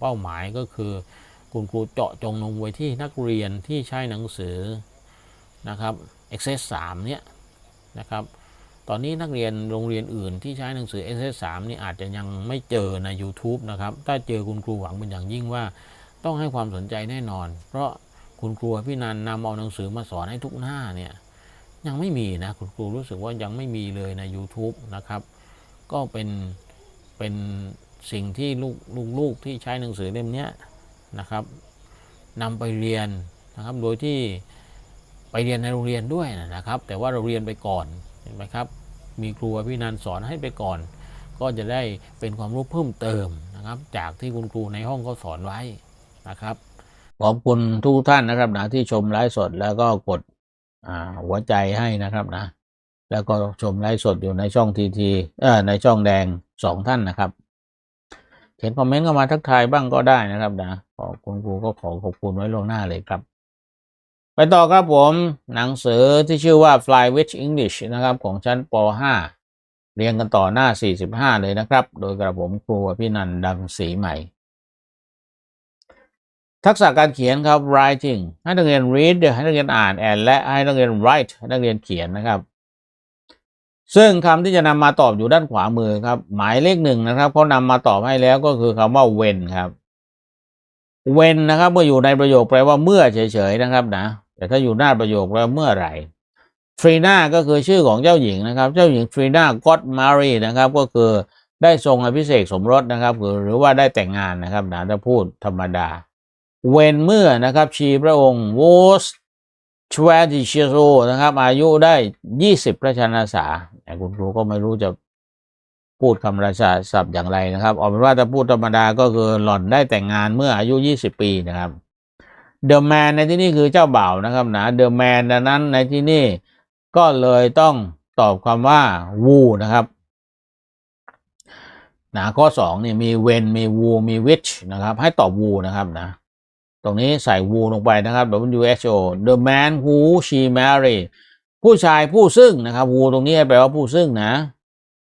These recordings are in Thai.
เป้าหมายก็คือ คุณครูเจาะจงลงไว้ที่นักเรียนที่ใช้หนังสือนะครับ Access 3เนี่ยนะครับตอนนี้นักเรียนโรงเรียนอื่นที่ใช้หนังสือ Access 3นี่อาจจะยังไม่เจอใน YouTube นะครับ ถ้าเจอคุณครูหวังเป็นอย่างยิ่งว่า ต้องให้ความสนใจแน่นอน เพราะคุณครูพี่นันนำเอาหนังสือมาสอนให้ทุกหน้าเนี่ยยังไม่มีนะคุณครูรู้สึกว่ายังไม่มีเลยใน YouTube นะครับ ก็เป็นเป็น สิ่งที่ลูกลูกที่ใช้หนังสือเล่มนี้นะครับนำไปเรียนนะครับโดยที่ไปเรียนในโรงเรียนด้วยนะครับ แต่ว่าเราเรียนไปก่อนเห็นไหมครับมีครูพี่นันสอนให้ไปก่อน ก็จะได้เป็นความรู้เพิ่มเติมนะครับ จากที่คุณครูในห้องเขาสอนไว้นะครับขอบคุณทุกท่านนะครับนะที่ชมไลฟ์สดแล้วก็กดหัวใจให้นะครับนะ แล้วก็ชมไลฟ์สดอยู่ในช่องทีทีเออในช่องแดงสองท่านนะครับ เขียนคอมเมนต์เข้ามาทักทายบ้างก็ได้นะครับนะขอคุณครูก็ขอขอบคุณไว้ล่วงหน้าเลยครับ ไปต่อครับผมหนังสือที่ชื่อว่า Fly with English นะครับ ของชั้นป .5 เรียงกันต่อหน้า 45 เลยนะครับ โดยกระผมครูพี่นันดังสีใหม่ ทักษะการเขียนครับ writing ให้นักเรียน read ให้นักเรียนอ่าน and และให้นักเรียน write ให้นักเรียนเขียนนะครับ ซึ่งคำที่จะนำมาตอบอยู่ด้านขวามือครับ หมายเลขหนึ่งนะครับเขานำมาตอบให้แล้วก็คือคำว่า when ครับ when นะครับ เมื่ออยู่ในประโยคแปลว่าเมื่อเฉยๆนะครับนะแต่ถ้าอยู่หน้าประโยคแปลว่าเมื่อไหร่ทรีนาก็คือชื่อของเจ้าหญิงนะครับ เจ้าหญิงทรีนา got married นะครับก็คือได้ทรงอภิเษกสมรสนะครับหรือว่าได้แต่งงานนะครับนะถ้าพูดธรรมดา when เมื่อนะครับชีพระองค์ was 20 years old นะครับอายุได้ 20 พระชนษา แต่คุณครูก็ไม่รู้จะพูดคำราชาศัพท์อย่างไรนะครับเอาเป็นว่าถ้าพูดธรรมดาก็คือหล่อนได้แต่งงานเมื่ออายุ 20 ปีนะครับ The man ในที่นี้คือเจ้าบ่าวนะครับนะ The man ดังนั้นในที่นี้ก็เลยต้องตอบคำว่า w o นะครับนะข้อสองนี่มี when มี w o มี which นะครับ ให้ตอบ w o นะครับนะตรงนี้ใส่ woo ลงไปนะครับ W H O the man who she married ผู้ชายผู้ซึ่งนะครับ who ตรงนี้แปลว่าผู้ซึ่งนะ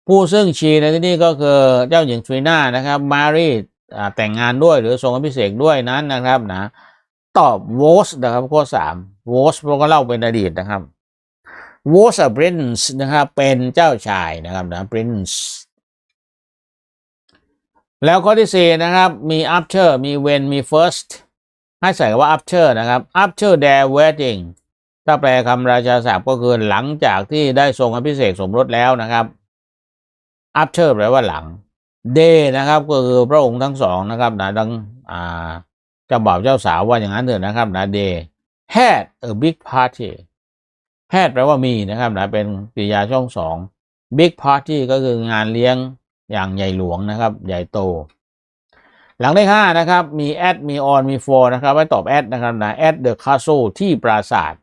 ผู้ซึ่ง she ในที่นี้ก็คือเจ้าหญิงทรีนานะครับ married อ่าแต่งงานด้วยหรือทรงอภิเษกด้วยนั้นนะครับนะตอบ was นะครับข้อสาม was เราก็เล่าเป็นอดีตนะครับ was a prince นะครับเป็นเจ้าชายนะครับนะ prince แล้วข้อที่สี่นะครับ มี after มี when มี first ให้ใส่คำว่า after นะครับ after their wedding ถ้าแปลคำราชาศัพท์ก็คือหลังจากที่ได้ทรงอภิเษกสมรสแล้วนะครับ after แปลว่าหลัง day นะครับ ก็คือพระองค์ทั้งสองนะครับนะดังอ่าเจ้าบ่าวเจ้าสาวว่าอย่างนั้นเถอะนะครับนะ they had a big party had แปลว่ามีนะครับนะเป็นกริยาช่องสอง big party ก็คืองานเลี้ยงอย่างใหญ่หลวงนะครับ ใหญ่โต หลังเลขห้านะครับ มี at มี on มี for นะครับไว้ตอบ at นะครับนะ at the castle ที่ปราสาท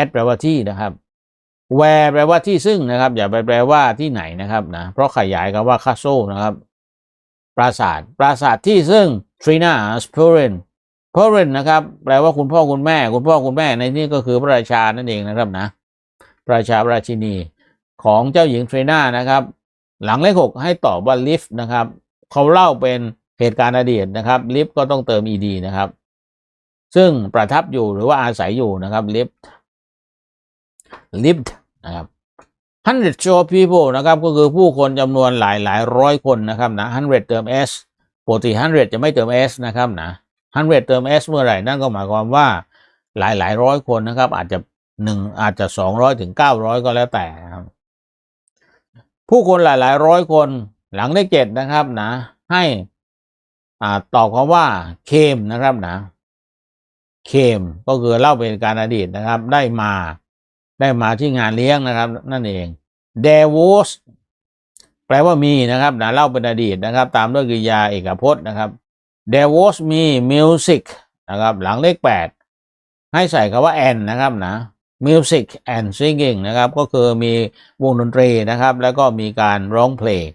at แปลว่าที่นะครับ where แปลว่าที่ซึ่งนะครับ อย่าไปแปลว่าที่ไหนนะครับนะเพราะขยายคำว่า castle นะครับ ปราสาท ปราสาทที่ซึ่ง Trina s p u r i n p u r i n นะครับ แปลว่าคุณพ่อคุณแม่ คุณพ่อคุณแม่ในที่นี้ก็คือพระราชานั่นเองนะครับนะพระราชาพระราชินีของเจ้าหญิงทรีนานะครับ หลังเลขหกให้ตอบว่า live นะครับเขาเล่าเป็นเหตุการณ์อดีตนะครับ live ก็ต้องเติม ed นะครับ ซึ่งประทับอยู่หรือว่าอาศัยอยู่นะครับ lived lived นะครับ hundred of people นะครับ ก็คือผู้คนจำนวนหลายหลายร้อยคนนะครับนะ hundred เติม s ปกติ hundred จะไม่เติม s นะครับนะ hundred เติม s เมื่อไหร่ นั่นก็หมายความว่าหลายหลายร้อยคนนะครับ อาจจะหนึ่งอาจจะสองร้อยถึงเก้าร้อยก็แล้วแต่นะครับ ผู้คนหลายหลายร้อยคนหลังเลขเจ็ดนะครับนะ ให้อ่าตอบคำว่า came นะครับนะ came ก็คือเล่าเป็นการอดีตนะครับ ได้มา ได้มาที่งานเลี้ยงนะครับ นั่นเอง there was แปลว่ามีนะครับนะเล่าเป็นอดีตนะครับ ตามด้วยกริยาเอกพจน์นะครับ there was มี music นะครับ หลังเลขแปดให้ใส่คำว่า and นะครับนะ music and singing นะครับ ก็คือมีวงดนตรีนะครับ แล้วก็มีการร้องเพลง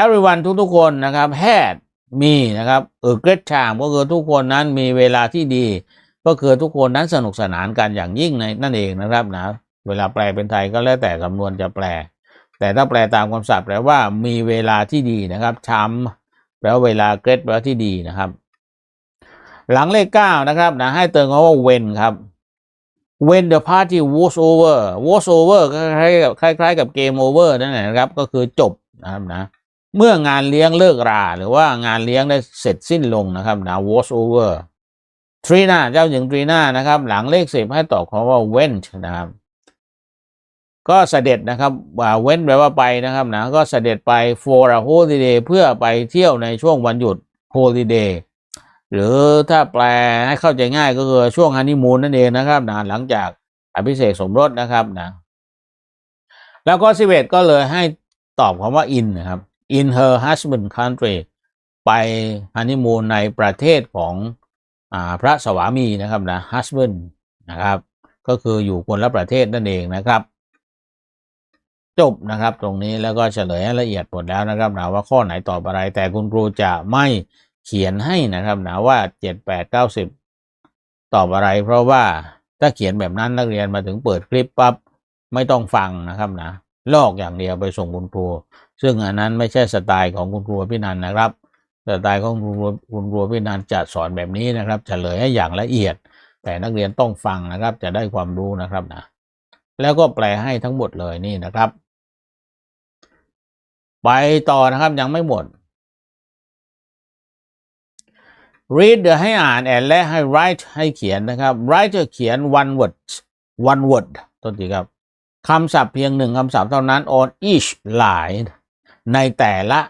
everyone ทุกๆคนนะครับ had มีนะครับเออ great time ก็คือทุกคนนั้นมีเวลาที่ดี ก็คือทุกคนนั้นสนุกสนานกันอย่างยิ่งในนั่นเองนะครับนะเวลาแปลเป็นไทยก็แล้วแต่สำนวนจะแปล แต่ถ้าแปลตามคำศัพท์แปลว่ามีเวลาที่ดีนะครับ time แปว่าเวลา great แปลว่าที่ดีนะครับ หลังเลขเก้านะครับนะให้เติมคำว่า when ครับ when the party was over was over ก็คล้ายๆกับคล้ายๆกับ game over นั่นแหละนะครับ ก็คือจบนะครับนะเมื่องานเลี้ยงเลิกราหรือว่างานเลี้ยงได้เสร็จสิ้นลงนะครับนะ was over ทรีนาเจ้าหญิงทรีนานะครับ หลังเลขสิบให้ตอบคำว่า went นะครับก็เสด็จนะครับว่า went แปลว่าไปนะครับนะก็เสด็จไป for a holiday เพื่อไปเที่ยวในช่วงวันหยุด holiday หรือถ้าแปลให้เข้าใจง่ายก็คือช่วงฮันนีมูนนั่นเองนะครับนะหลังจากอภิเษกสมรสนะครับนะแล้วก็สิเวตก็เลยให้ตอบคำว่า in นะครับ in her husband country ไปฮันนีมูนในประเทศของ พระสวามีนะครับนะ husband นะครับ ก็คืออยู่คนละประเทศนั่นเองนะครับ จบนะครับ ตรงนี้แล้วก็เฉลยให้ละเอียดหมดแล้วนะครับนะว่าข้อไหนตอบอะไร แต่คุณครูจะไม่เขียนให้นะครับนะว่าเจ็ดแปดเก้าสิบตอบอะไร เพราะว่าถ้าเขียนแบบนั้นนักเรียนมาถึงเปิดคลิปปั๊บไม่ต้องฟังนะครับนะลอกอย่างเดียวไปส่งคุณครู ซึ่งอันนั้นไม่ใช่สไตล์ของคุณครูพี่นันนะครับ สไตล์ของคุณครูคุณครูพี่นันจะสอนแบบนี้นะครับจะเลยให้อย่างละเอียด แต่นักเรียนต้องฟังนะครับ จะได้ความรู้นะครับนะแล้วก็แปลให้ทั้งหมดเลยนี่นะครับ ไปต่อนะครับยังไม่หมด read ให้อ่าน and และให้ write ให้เขียนนะครับ write จะเขียน one word one word ต้นทีครับคำศัพท์เพียงหนึ่งคำศัพท์เท่านั้น on each line ในแต่ละ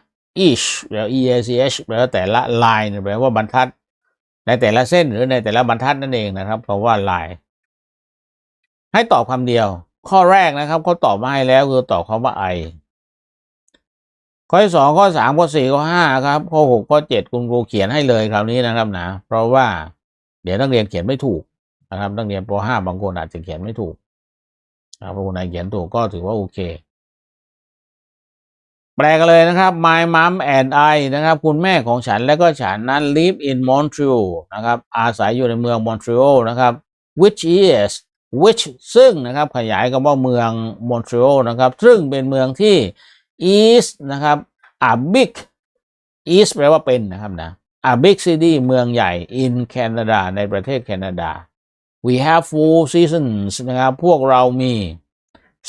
each หรือ e a c h แปลว่าแต่ละ line แปลว่าบรรทัด ในแต่ละเส้นหรือในแต่ละบรรทัดนั่นเองนะครับเพราะว่า line ให้ตอบคำเดียว ข้อแรกนะครับเขาตอบมาให้แล้วคือตอบคำว่า I ข้อที่สองข้อสามข้อสี่ข้อห้าครับ ข้อหกข้อเจ็ดคุณครูเขียนให้เลยคราวนี้นะครับนะเพราะว่าเดี๋ยวนักเรียนเขียนไม่ถูกนะครับนักเรียนปห้าบางคนอาจจะเขียนไม่ถูกนะครับบางคนไหนเขียนถูกก็ถือว่าโอเค แปลกันเลยนะครับ my mom and I นะครับ คุณแม่ของฉันและก็ฉันนั้น live in Montreal นะครับ อาศัยอยู่ในเมือง Montreal นะครับ which is which ซึ่งนะครับขยายคำว่าเมือง Montreal นะครับ ซึ่งเป็นเมืองที่ is นะครับ a big is แปลว่าเป็นนะครับนะ a big city เมืองใหญ่ in Canada ในประเทศแคนาดา we have four seasons นะครับ พวกเรามี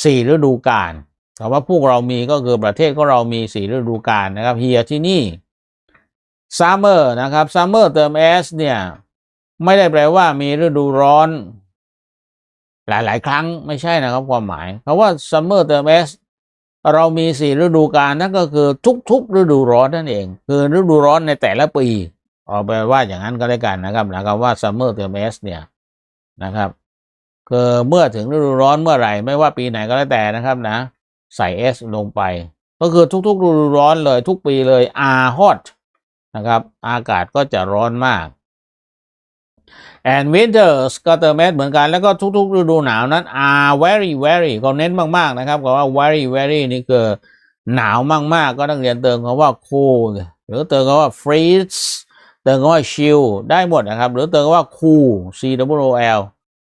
สี่ฤดูกาล คำว่าพวกเรามีก็คือประเทศของเรามีสี่ฤดูกาลนะครับ here ที่นี่ summer นะครับ summer เติม s เนี่ยไม่ได้แปลว่ามีฤดูร้อน หลาย ๆ ครั้งไม่ใช่นะครับความหมายคำว่า summer เติม s เรามีสี่ฤดูกาลนั่นก็คือทุก ๆ ฤดูร้อนนั่นเอง คือฤดูร้อนในแต่ละปีเอาไปว่าอย่างนั้นก็ได้กันนะครับนะครับว่า summer เติม s เนี่ยนะครับคือเมื่อถึงฤดูร้อนเมื่อไหร่ ไม่ว่าปีไหนก็แล้วแต่นะครับนะ ใส่ s ลงไป ก็คือทุกๆฤดูร้อนเลยทุกปีเลย R hot นะครับ อากาศก็จะร้อนมาก and winters ก็เติม s เหมือนกันแล้วก็ทุกๆฤดูหนาวนั้น are very very ก็เน้นมากๆนะครับก็ว่า very very นี่คือหนาวมากๆ ก็ต้องเรียนเติมคำว่า cold หรือเติมคำว่า freeze เติมคำว่า chill ได้หมดนะครับ หรือเติมคำว่า cool c w o l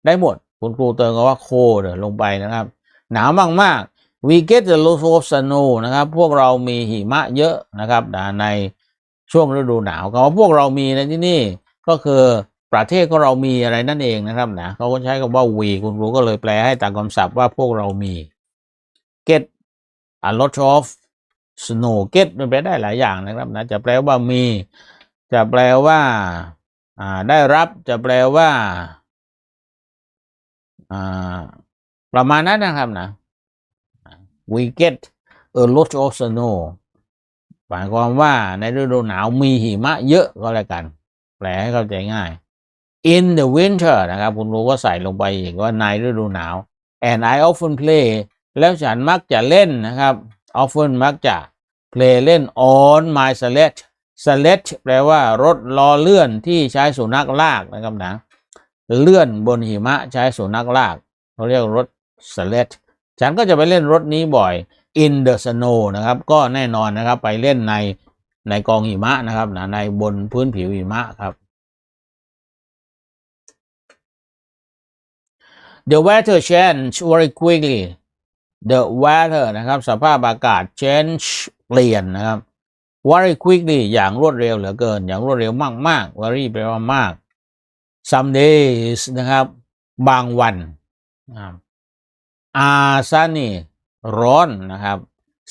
ได้หมด คุณครูเติมคำว่า cold ลงไปนะครับ หนาวมากๆ we get a lot of snow นะครับ พวกเรามีหิมะเยอะนะครับในช่วงฤดูหนาวคำว่าพวกเรามีในที่นี่ก็คือประเทศของเรามีอะไรนั่นเองนะครับนะเขาก็ใช้คำว่า we คุณครูก็เลยแปลให้ตามคำศัพท์ว่าพวกเรามี get a lot of snow get มันแปลได้หลายอย่างนะครับนะจะแปลว่ามี จะแปลว่าได้รับจะแปลว่าประมาณนั้นนะครับนะ we get a lot of snow หมายความว่าในฤดูหนาวมีหิมะเยอะก็แล้วกัน แปลให้เข้าใจง่าย in the winter นะครับ คุณรู้ก็ใส่ลงไปอีกว่าในฤดูหนาว and I often play แล้วฉันมักจะเล่นนะครับ often มักจะ play เล่น on my sled sled แปลว่ารถล้อเลื่อนที่ใช้สุนัขลากนะครับนะ เลื่อนบนหิมะใช้สุนัขลาก เขาเรียกรถ sled ฉันก็จะไปเล่นรถนี้บ่อย in the snow นะครับ ก็แน่นอนนะครับ ไปเล่นในในกองหิมะนะครับนะในบนพื้นผิวหิมะครับ The weather change very quickly the weather นะครับ สภาพอากาศ change เปลี่ยนนะครับ very quickly อย่างรวดเร็วเหลือเกิน อย่างรวดเร็วมากๆ very แปลว่ามาก some days นะครับ บางวันนะครับ are sunny ร้อนนะครับ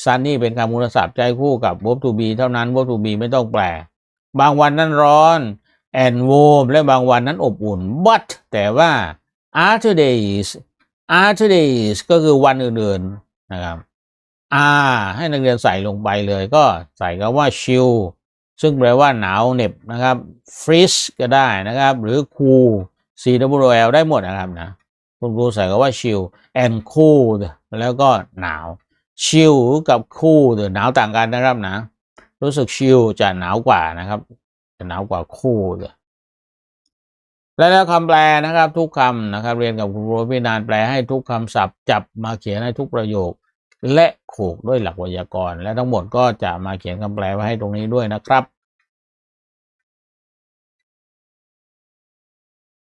sunny เป็นคำคุณศัพท์ใจคู่กับ verb to be เท่านั้น verb to be ไม่ต้องแปล บางวันนั้นร้อน and warm และบางวันนั้นอบอุ่น but แต่ว่า other days other days ก็คือวันอื่นๆนะครับ are ให้นักเรียนใส่ลงไปเลยก็ใส่คำว่า chill ซึ่งแปลว่าหนาวเหน็บนะครับ freeze ก็ได้นะครับ หรือ cool c w l ได้หมดนะครับนะ คุณครูใส่คำว่า chill and cold แล้วก็หนาว chill กับ cool หนาวต่างกันนะครับนะ รู้สึก chill จะหนาวกว่านะครับ จะหนาวกว่า cool และแล้วคำแปลนะครับ ทุกคำนะครับ เรียนกับคุณครูพี่นานแปลให้ทุกคำศัพท์จับมาเขียนให้ทุกประโยค และผูกด้วยหลักไวยากรณ์และทั้งหมดก็จะมาเขียนคำแปลไว้ให้ตรงนี้ด้วยนะครับ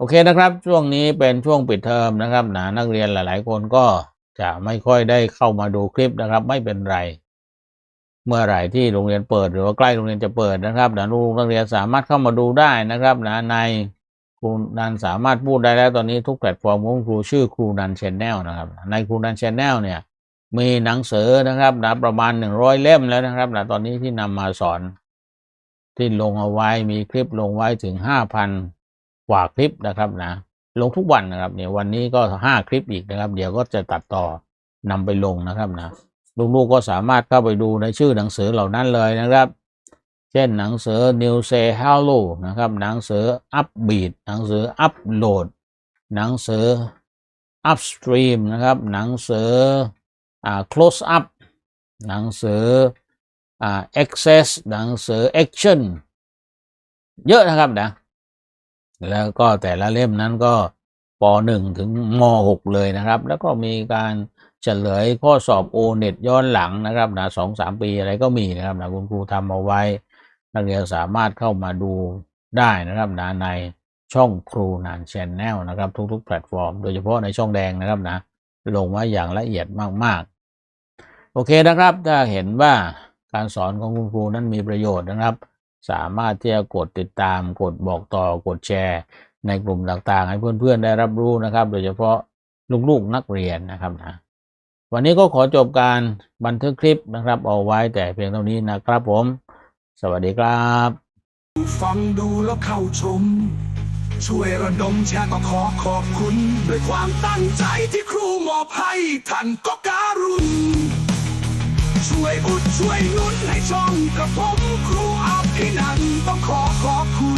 โอเคนะครับ ช่วงนี้เป็นช่วงปิดเทอมนะครับนะนักเรียนหลาย ๆ คนก็จะไม่ค่อยได้เข้ามาดูคลิปนะครับ ไม่เป็นไร เมื่อไหร่ที่โรงเรียนเปิดหรือว่าใกล้โรงเรียนจะเปิดนะครับนะลูกนักเรียนสามารถเข้ามาดูได้นะครับนะในครูนันสามารถพูดได้แล้วตอนนี้ทุกแพลตฟอร์มของครูชื่อครูนันชแนลนะครับ ในครูนันชแนลเนี่ย มีหนังสือนะครับนะประมาณหนึ่งร้อยเล่มแล้วนะครับนะตอนนี้ที่นำมาสอน ที่ลงเอาไว้มีคลิปลงไว้ถึงห้าพัน กว่าคลิปนะครับนะลงทุกวันนะครับเนี่ยวันนี้ก็ห้าคลิปอีกนะครับ เดี๋ยวก็จะตัดต่อนำไปลงนะครับนะลูกๆก็สามารถเข้าไปดูในชื่อหนังสือเหล่านั้นเลยนะครับ เช่นหนังสือ New Say Hello นะครับ หนังสือ Upbeat หนังสือ Upload หนังสือ Upstream นะครับ หนังสืออ่า Close Up หนังสืออ่า Access หนังสือ Action เยอะนะครับนะ แล้วก็แต่ละเล่มนั้นก็ป .1 ถึงม .6 เลยนะครับ แล้วก็มีการเฉลยข้อสอบโอเน็ตย้อนหลังนะครับนะสองสามปีอะไรก็มีนะครับนะคุณครูทำเอาไว้ นักเรียนสามารถเข้ามาดูได้นะครับนะในช่องครูนานแชนแนลนะครับทุกๆ แพลตฟอร์ม โดยเฉพาะในช่องแดงนะครับนะลงไว้อย่างละเอียดมากๆ โอเคนะครับ ถ้าเห็นว่าการสอนของคุณครูนั้นมีประโยชน์นะครับ สามารถที่จะกดติดตามกดบอกต่อกดแชร์ ในกลุ่มต่างๆ ให้เพื่อนๆได้รับรู้นะครับ โดยเฉพาะลูกๆนักเรียนนะครับนะวันนี้ก็ขอจบการบันทึกคลิปนะครับ เอาไว้แต่เพียงเท่านี้นะครับผม สวัสดีครับ ฟังดูแล้วเข้าชม ช่วยระดมแชร์ก็ขอขอบคุณ ด้วยความตั้งใจที่ครูมอบให้ท่านก็การุณ ช่วยอุดช่วยนุนให้ช่องกระผมครู ที่นั้นต้องขอขอบคุณ